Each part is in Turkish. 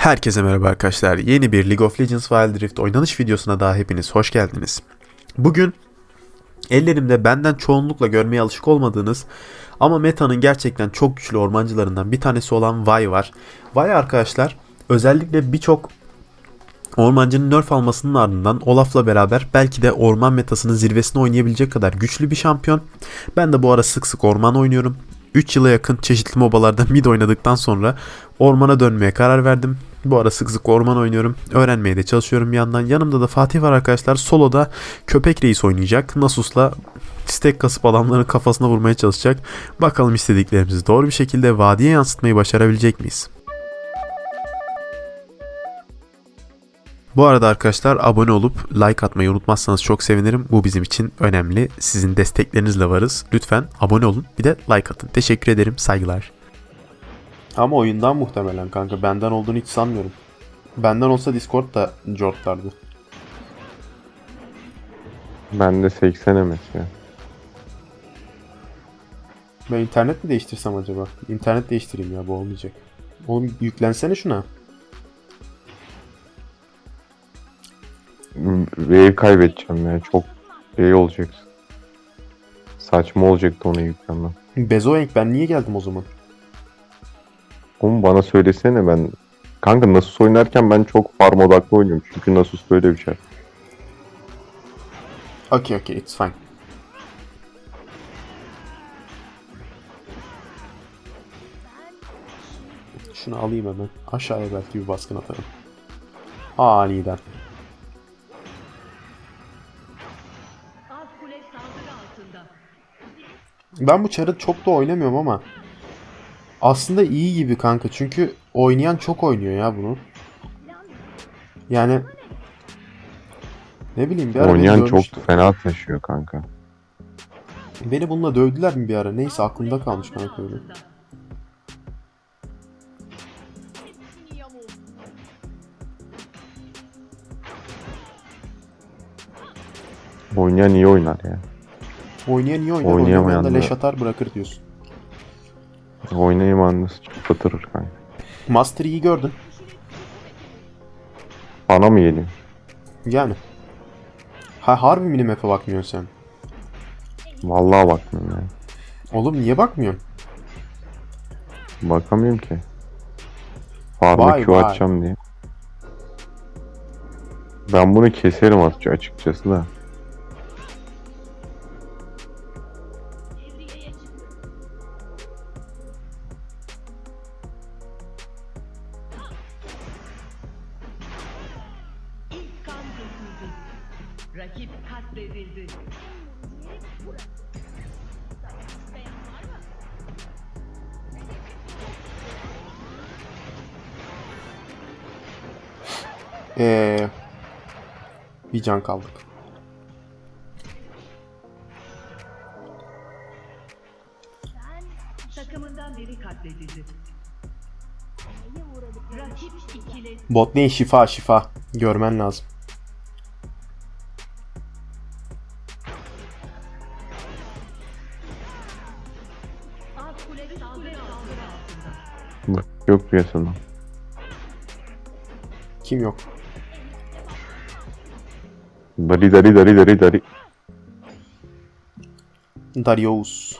Herkese merhaba arkadaşlar. Yeni bir League of Legends Wild Rift oynanış videosuna daha hepiniz hoş geldiniz. Bugün ellerimde benden çoğunlukla görmeye alışık olmadığınız ama metanın gerçekten çok güçlü ormancılarından bir tanesi olan Vi var. Vi arkadaşlar özellikle birçok Ormancının nerf almasının ardından Olaf'la beraber belki de orman metasının zirvesine oynayabilecek kadar güçlü bir şampiyon. Ben de bu ara sık sık orman oynuyorum. 3 yıla yakın çeşitli mobalarda mid oynadıktan sonra ormana dönmeye karar verdim. Bu ara sık sık orman oynuyorum. Öğrenmeye de çalışıyorum bir yandan. Yanımda da Fatih var arkadaşlar. Solo'da köpek reis oynayacak. Nasus'la stack kasıp adamların kafasına vurmaya çalışacak. Bakalım istediklerimizi doğru bir şekilde vadiye yansıtmayı başarabilecek miyiz? Bu arada arkadaşlar abone olup like atmayı unutmazsanız çok sevinirim. Bu bizim için önemli. Sizin desteklerinizle varız. Lütfen abone olun bir de like atın. Teşekkür ederim. Saygılar. Ama oyundan muhtemelen kanka. Benden olduğunu hiç sanmıyorum. Benden olsa Discord da jortlardı. Ben de 80 MS ya. Ben internet mi değiştirsem acaba? İnternet değiştireyim ya bu olmayacak. Oğlum yüklensene şuna. Wave kaybedeceğim ya. Çok şey olacaksın. Saçma olacaktı ona yüklenmem. Bezoenk ben niye geldim o zaman? Oğlum bana söylesene ben... Kanka Nasus oynarken ben çok farm odaklı oynuyorum. Çünkü Nasus böyle bir şey. Okay okay it's fine. Şunu alayım hemen. Aşağıya belki bir baskın atarım. Aniden. Ben bu çarı çok da oynamıyorum ama aslında iyi gibi kanka çünkü oynayan çok oynuyor ya bunu. Yani ne bileyim bir ara Oynayan çok fena taşıyor kanka. Beni bununla dövdüler mi bir ara? Neyse aklımda kalmış kanka öyle. Oynayan iyi oynar ya. Oynayan iyi oynar, Oynayamayan da da- leş atar bırakır diyorsun. Oynayamayan nasıl batırır kanka. Master iyi gördün. Bana mı geliyor? Yani. Ha harbi minimap'e bakmıyorsun sen. Vallahi bakmıyorum ya. Oğlum niye bakmıyorsun? Bakamıyorum ki. Farm'a Vay Q vay. atacağım diye. Ben bunu keserim açıkça- açıkçası da. Eee bir can kaldık. Takımından biri katledildi. Rakip ikili Bot lane şifa şifa. Görmen lazım. Yok piyasada. Kim yok? Dari dari dari dari dari. Darius.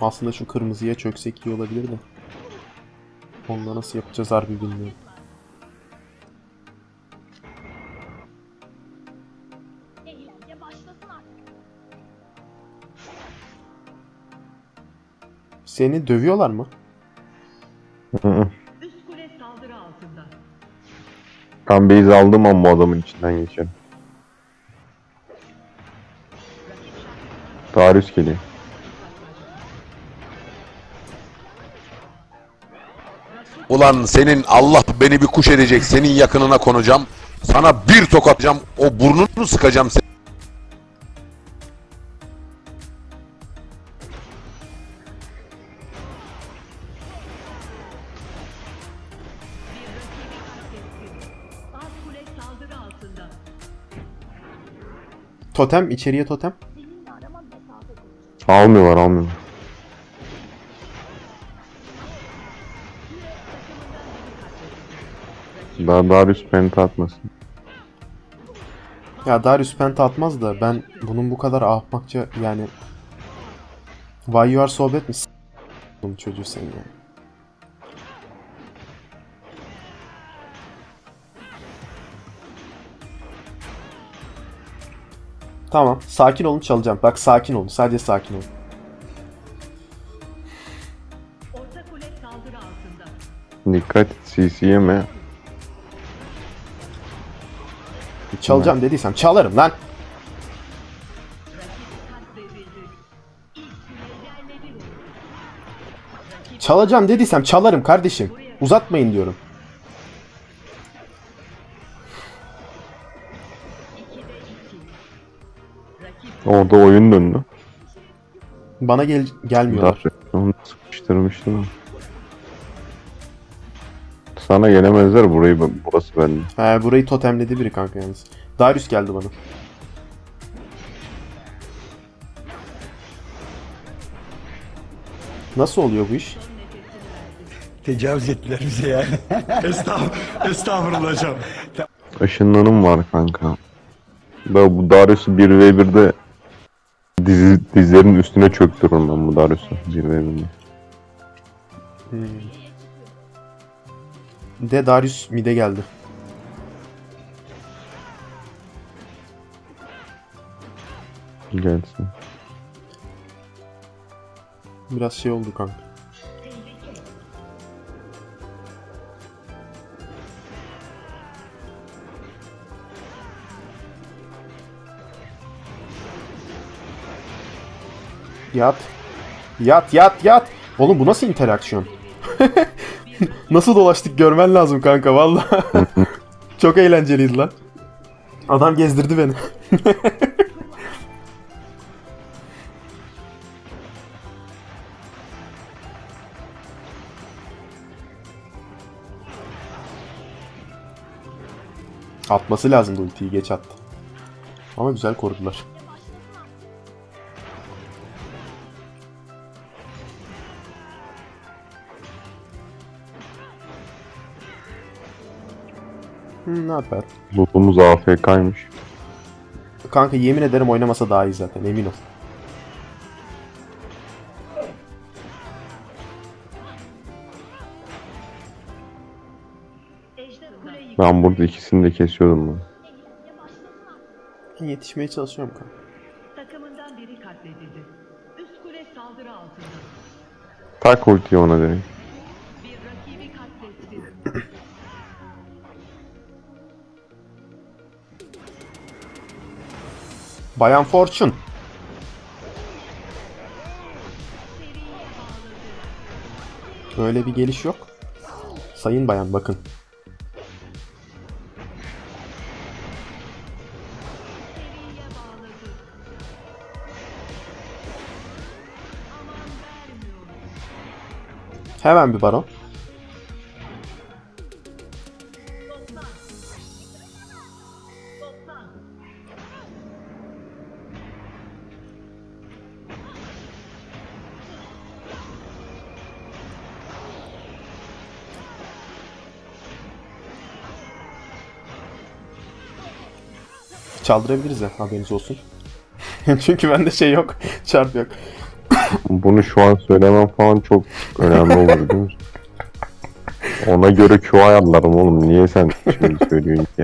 Aslında şu kırmızıya çöksek iyi olabilir de. Onunla nasıl yapacağız harbi bilmiyorum. Seni dövüyorlar mı? Üst kule saldırı altında. Ben base aldım ama bu adamın içinden geçerim. Darius geliyor. Ulan senin Allah beni bir kuş edecek. Senin yakınına konacağım. Sana bir tokat atacağım. O burnunu sıkacağım. Totem içeriye totem. Almıyorlar almıyorlar. Daha Darius penta atmasın. Ya Darius penta atmaz da ben bunun bu kadar ahmakça yani Why you are so bad mi? Çocuğu senin yani. Tamam. Sakin olun çalacağım. Bak sakin olun. Sadece sakin olun. Orta kule saldırı altında. Dikkat CC yeme. Çalacağım dediysem çalarım lan. Çalacağım dediysem çalarım kardeşim. Uzatmayın diyorum. Orada oyun döndü. Bana gel gelmiyorlar. Onu sıkıştırmıştım. Sana gelemezler burayı burası bende. He, burayı totemledi biri kanka yalnız. Darius geldi bana. Nasıl oluyor bu iş? Tecavüz ettiler bize yani. Estağfurullah, estağfurullah hocam. Işınlanım var kanka. Ben bu Darius'u 1v1'de dizi, dizlerin üstüne çöktürürüm ben bu Darius'u 1v1'de. De Darius mide geldi. Gelsin. Biraz şey oldu kanka. Yat. Yat yat yat. Oğlum bu nasıl interaksiyon? nasıl dolaştık görmen lazım kanka valla. Çok eğlenceliydi lan. Adam gezdirdi beni. Atması lazımdı ultiyi geç attı. Ama güzel korudular. Hı, ne yapar? Lootumuz AFK'ymış. Kanka yemin ederim oynamasa daha iyi zaten emin ol. Ben burada ikisini de kesiyordum ben. Yetişmeye çalışıyorum kanka. Takımından biri katledildi. Üst kule saldırı altında. Tak ultiyi ona direkt. Bayan Fortune. Öyle bir geliş yok. Sayın bayan bakın. Hemen bir baron. Çaldırabiliriz ya haberiniz olsun. Çünkü bende şey yok. Çarp yok. Bunu şu an söylemem falan çok önemli olur biliyor musun? Ona göre Q ayarlarım oğlum. Niye sen şimdi söylüyorsun ki?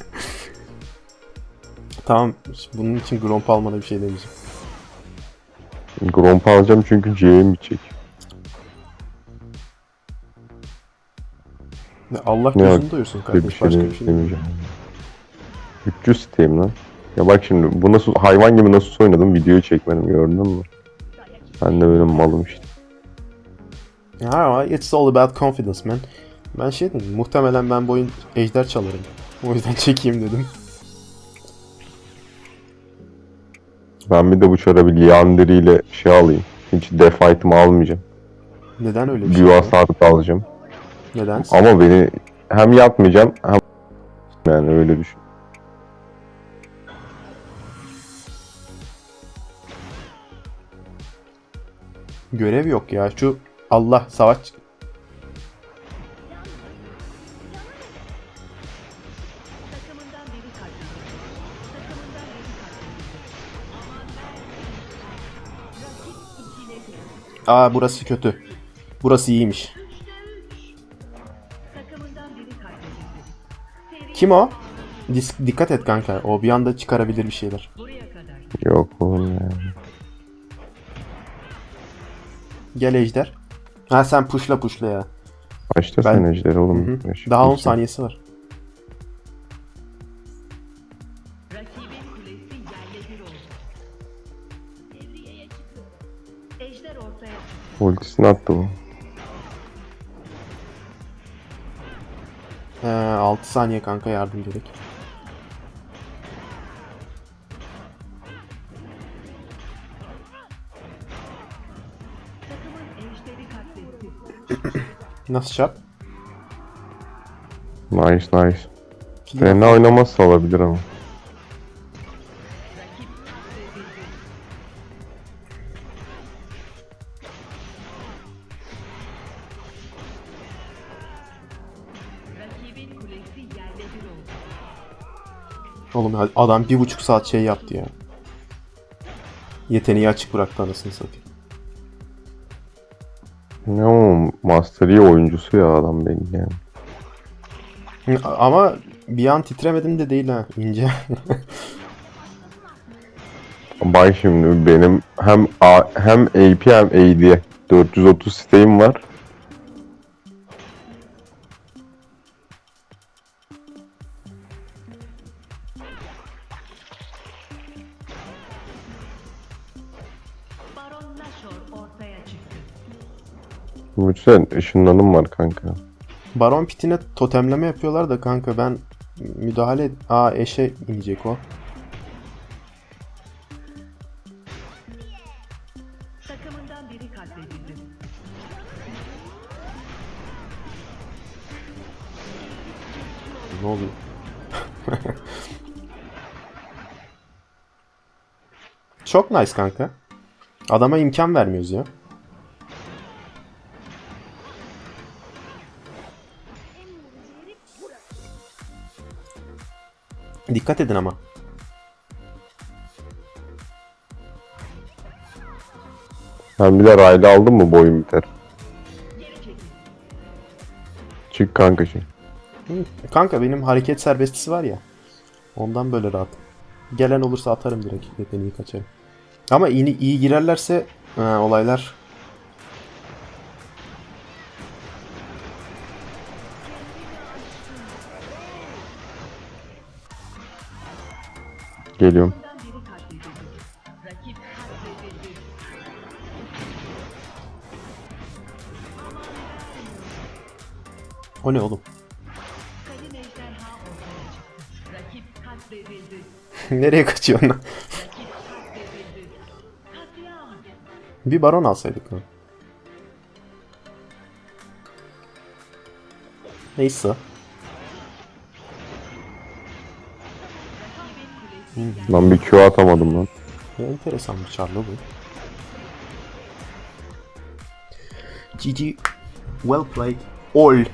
Tamam. Bunun için Gromp almana bir şey demeyeceğim. Gromp alacağım çünkü C'ye. Ya Allah gözünü doyursun Böyle bir kardeş. şey Başka bir şey değil. demeyeceğim. 300 isteyeyim lan. Ya bak şimdi bu nasıl hayvan gibi nasıl oynadım videoyu çekmedim gördün mü? Ben de böyle malım işte. Ha, it's all about confidence man. Ben şey dedim. Muhtemelen ben bu oyun ejder çalarım. O yüzden çekeyim dedim. Ben bir de bu çara bir ile şey alayım. Hiç def item almayacağım. Neden öyle bir şey? Büyü alacağım. Neden? Ama beni hem yapmayacağım hem yani öyle düşün. Görev yok ya. Şu Allah savaş. Aa burası kötü. Burası iyiymiş. Kim o? Dis- dikkat et kanka. O bir anda çıkarabilir bir şeyler. Yok oğlum ya. Gel Ejder. Ha sen puşla puşla ya. Başta Ben- sen ejderi Hı oğlum. hı. Beş- Daha 10 beş- saniyesi var. Ejder. Ultisini attı bu. He 6 saniye kanka yardım gerek. Nasıl şap? Nice nice. Fena oynamazsa olabilir ama. Oğlum adam bir buçuk saat şey yaptı ya. Yeteneği açık bıraktı anasını satayım. Ne o Master Yi oyuncusu ya adam belli yani. Ama bir an titremedim de değil ha ince. Bay şimdi benim hem A, hem AP hem AD 430 siteğim var. Lütfen ışınlanım var kanka. Baron pitine totemleme yapıyorlar da kanka ben müdahale Aa eşe inecek o. Takımından biri katledildi. Ne oluyor? Çok nice kanka. Adama imkan vermiyoruz ya. Dikkat edin ama. Sen bir de raylı aldın mı boyun biter. Çık kanka şey. Kanka benim hareket serbestisi var ya. Ondan böyle rahat. Gelen olursa atarım direkt. Yeteneği kaçarım. Ama iyi, iyi girerlerse ha, olaylar Geliyorum. O ne oğlum? Nereye kaçıyorsun lan? Bir baron alsaydık lan. Neyse. Lan bir Q atamadım lan. Enteresan bir çarlı bu. GG. Well played. All.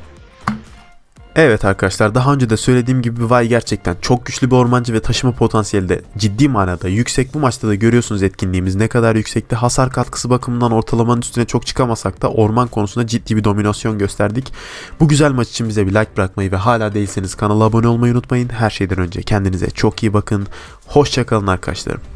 Evet arkadaşlar daha önce de söylediğim gibi Vay gerçekten çok güçlü bir ormancı ve taşıma potansiyeli de ciddi manada yüksek. Bu maçta da görüyorsunuz etkinliğimiz ne kadar yüksekti. Hasar katkısı bakımından ortalamanın üstüne çok çıkamasak da orman konusunda ciddi bir dominasyon gösterdik. Bu güzel maç için bize bir like bırakmayı ve hala değilseniz kanala abone olmayı unutmayın. Her şeyden önce kendinize çok iyi bakın. Hoşçakalın arkadaşlarım.